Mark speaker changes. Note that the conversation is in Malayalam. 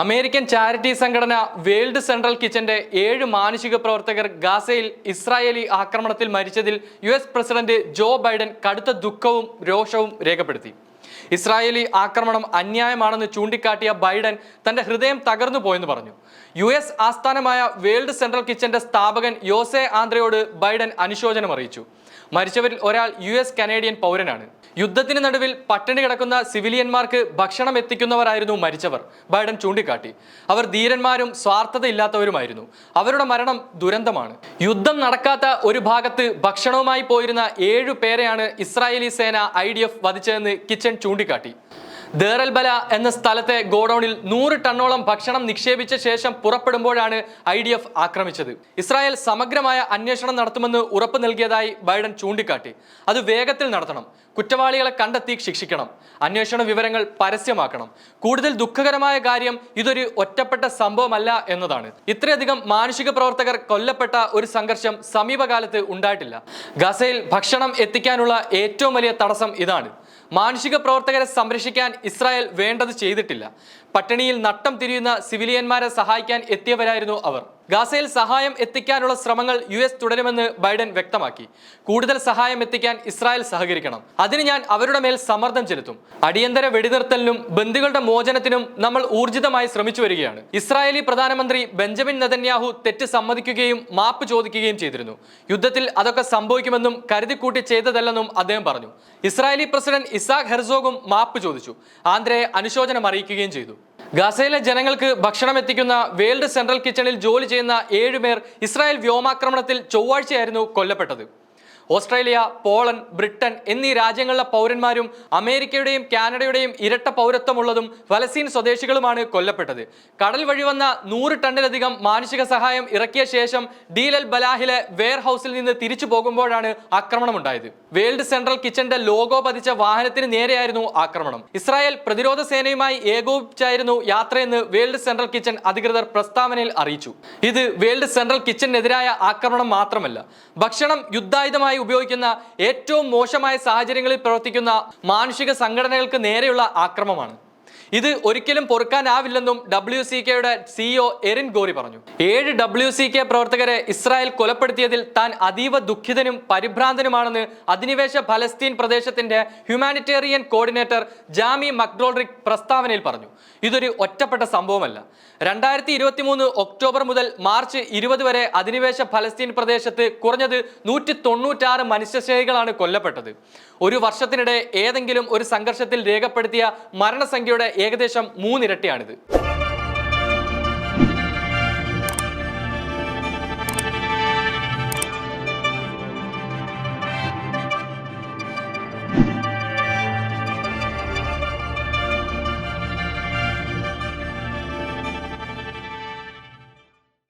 Speaker 1: അമേരിക്കൻ ചാരിറ്റി സംഘടന വേൾഡ് സെൻട്രൽ കിച്ചന്റെ ഏഴ് മാനുഷിക പ്രവർത്തകർ ഗാസയിൽ ഇസ്രായേലി ആക്രമണത്തിൽ മരിച്ചതിൽ യു പ്രസിഡന്റ് ജോ ബൈഡൻ കടുത്ത ദുഃഖവും രോഷവും രേഖപ്പെടുത്തി. ഇസ്രായേലി ആക്രമണം അന്യായമാണെന്ന് ചൂണ്ടിക്കാട്ടിയ ബൈഡൻ തന്റെ ഹൃദയം തകർന്നു പോയെന്ന് പറഞ്ഞു. യു എസ് ആസ്ഥാനമായ വേൾഡ് സെൻട്രൽ കിച്ചന്റെ സ്ഥാപകൻ യോസെ ആന്ധ്രയോട് ബൈഡൻ അനുശോചനം അറിയിച്ചു. മരിച്ചവരിൽ ഒരാൾ യു എസ് കനേഡിയൻ പൗരനാണ്. യുദ്ധത്തിന് നടുവിൽ പട്ടിണി കിടക്കുന്ന സിവിലിയന്മാർക്ക് ഭക്ഷണം എത്തിക്കുന്നവരായിരുന്നു മരിച്ചവർ ബൈഡൻ ചൂണ്ടിക്കാട്ടി. അവർ ധീരന്മാരും സ്വാർത്ഥതയില്ലാത്തവരുമായിരുന്നു. അവരുടെ മരണം ദുരന്തമാണ്. യുദ്ധം നടക്കാത്ത ഒരു ഭാഗത്ത് ഭക്ഷണവുമായി പോയിരുന്ന ഏഴു പേരെയാണ് ഇസ്രായേലി സേന ഐ വധിച്ചതെന്ന് കിച്ചൻ ചൂണ്ടിക്കാട്ടി. ദേറൽബല എന്ന സ്ഥലത്തെ ഗോഡൌണിൽ നൂറ് ടണ്ണോളം ഭക്ഷണം നിക്ഷേപിച്ച ശേഷം പുറപ്പെടുമ്പോഴാണ് ഐ ഡി എഫ് ആക്രമിച്ചത്. ഇസ്രായേൽ സമഗ്രമായ അന്വേഷണം നടത്തുമെന്ന് ഉറപ്പ് നൽകിയതായി ബൈഡൻ ചൂണ്ടിക്കാട്ടി. അത് വേഗത്തിൽ നടത്തണം. കുറ്റവാളികളെ കണ്ടെത്തി ശിക്ഷിക്കണം. അന്വേഷണ വിവരങ്ങൾ പരസ്യമാക്കണം. കൂടുതൽ ദുഃഖകരമായ കാര്യം ഇതൊരു ഒറ്റപ്പെട്ട സംഭവമല്ല എന്നതാണ്. ഇത്രയധികം മാനുഷിക പ്രവർത്തകർ കൊല്ലപ്പെട്ട ഒരു സംഘർഷം സമീപകാലത്ത് ഉണ്ടായിട്ടില്ല. ഗസയിൽ ഭക്ഷണം എത്തിക്കാനുള്ള ഏറ്റവും വലിയ തടസ്സം ഇതാണ്. മാനുഷിക പ്രവർത്തകരെ സംരക്ഷിക്കാൻ ഇസ്രായേൽ വേണ്ടത് ചെയ്തിട്ടില്ല. പട്ടിണിയിൽ നട്ടം തിരിയുന്ന സിവിലിയന്മാരെ സഹായിക്കാൻ എത്തിയവരായിരുന്നു അവർ. ഗാസയിൽ സഹായം എത്തിക്കാനുള്ള ശ്രമങ്ങൾ യു എസ് തുടരുമെന്ന് ബൈഡൻ വ്യക്തമാക്കി. കൂടുതൽ സഹായം എത്തിക്കാൻ ഇസ്രായേൽ സഹകരിക്കണം. അതിന് ഞാൻ അവരുടെ മേൽ സമ്മർദ്ദം ചെലുത്തും. അടിയന്തര വെടിനിർത്തലിനും ബന്ധുക്കളുടെ മോചനത്തിനും നമ്മൾ ഊർജിതമായി ശ്രമിച്ചു വരികയാണ്. ഇസ്രായേലി പ്രധാനമന്ത്രി ബെഞ്ചമിൻ നെതന്യാഹു തെറ്റ് സമ്മതിക്കുകയും മാപ്പ് ചോദിക്കുകയും ചെയ്തിരുന്നു. യുദ്ധത്തിൽ അതൊക്കെ സംഭവിക്കുമെന്നും കരുതിക്കൂട്ടി ചെയ്തതല്ലെന്നും അദ്ദേഹം പറഞ്ഞു. ഇസ്രായേലി പ്രസിഡന്റ് ഇസാഖ് ഹെർസോഗും മാപ്പ് ചോദിച്ചു. ആന്ധ്രയെ അനുശോചനം അറിയിക്കുകയും ചെയ്തു. ഗാസയിലെ ജനങ്ങൾക്ക് ഭക്ഷണം എത്തിക്കുന്ന വേൾഡ് സെൻട്രൽ കിച്ചണിൽ ജോലി ചെയ്യുന്ന ഏഴുപേർ ഇസ്രായേൽ വ്യോമാക്രമണത്തിൽ ചൊവ്വാഴ്ചയായിരുന്നു കൊല്ലപ്പെട്ടത്. ഓസ്ട്രേലിയ പോളണ്ട് ബ്രിട്ടൻ എന്നീ രാജ്യങ്ങളിലെ പൗരന്മാരും അമേരിക്കയുടെയും കാനഡയുടെയും ഇരട്ട പൗരത്വമുള്ളതും ഫലസ്തീൻ സ്വദേശികളുമാണ് കൊല്ലപ്പെട്ടത്. കടൽ വഴി വന്ന നൂറ് ടണ്ണിലധികം മാനുഷിക സഹായം ഇറക്കിയ ശേഷം ഡീലൽ ബലാഹിലെ വെയർ ഹൗസിൽ നിന്ന് തിരിച്ചു പോകുമ്പോഴാണ് ആക്രമണമുണ്ടായത്. വേൾഡ് സെൻട്രൽ കിച്ചന്റെ ലോഗോ പതിച്ച വാഹനത്തിന് നേരെയായിരുന്നു ആക്രമണം. ഇസ്രായേൽ പ്രതിരോധ സേനയുമായി ഏകോപിച്ചായിരുന്നു യാത്രയെന്ന് വേൾഡ് സെൻട്രൽ കിച്ചൺ അധികൃതർ പ്രസ്താവനയിൽ അറിയിച്ചു. ഇത് വേൾഡ് സെൻട്രൽ കിച്ചനെതിരായ ആക്രമണം മാത്രമല്ല. ഭക്ഷണം യുദ്ധായുധമായി ഉപയോഗിക്കുന്ന ഏറ്റവും മോശമായ സാഹചര്യങ്ങളിൽ പ്രവർത്തിക്കുന്ന മാനുഷിക സംഘടനകൾക്ക് നേരെയുള്ള ആക്രമണമാണ് ഇത് ഒരിക്കലും പൊറുക്കാനാവില്ലെന്നും ഡബ്ല്യു സി കെയുടെ സിഇഒ എറിൻ ഗോറി പറഞ്ഞു. ഏഴ് ഡബ്ല്യു സി കെ പ്രവർത്തകരെ ഇസ്രായേൽ കൊലപ്പെടുത്തിയതിൽ താൻ അതീവ ദുഃഖിതനും പരിഭ്രാന്തനുമാണെന്ന് അധിനിവേശ ഫലസ്തീൻ പ്രദേശത്തിന്റെ ഹ്യൂമാനിറ്റേറിയൻ കോർഡിനേറ്റർ ജാമി മക്ഡോൾറിക് പ്രസ്താവനയിൽ പറഞ്ഞു. ഇതൊരു ഒറ്റപ്പെട്ട സംഭവമല്ല. രണ്ടായിരത്തി ഇരുപത്തി മൂന്ന് ഒക്ടോബർ മുതൽ മാർച്ച് ഇരുപത് വരെ അധിനിവേശ ഫലസ്തീൻ പ്രദേശത്ത് കുറഞ്ഞത് നൂറ്റി തൊണ്ണൂറ്റാറ് മനുഷ്യശേഷികളാണ് കൊല്ലപ്പെട്ടത്. ഒരു വർഷത്തിനിടെ ഏതെങ്കിലും ഒരു സംഘർഷത്തിൽ രേഖപ്പെടുത്തിയ മരണസംഖ്യയുടെ ഏകദേശം മൂന്നിരട്ടിയാണിത്.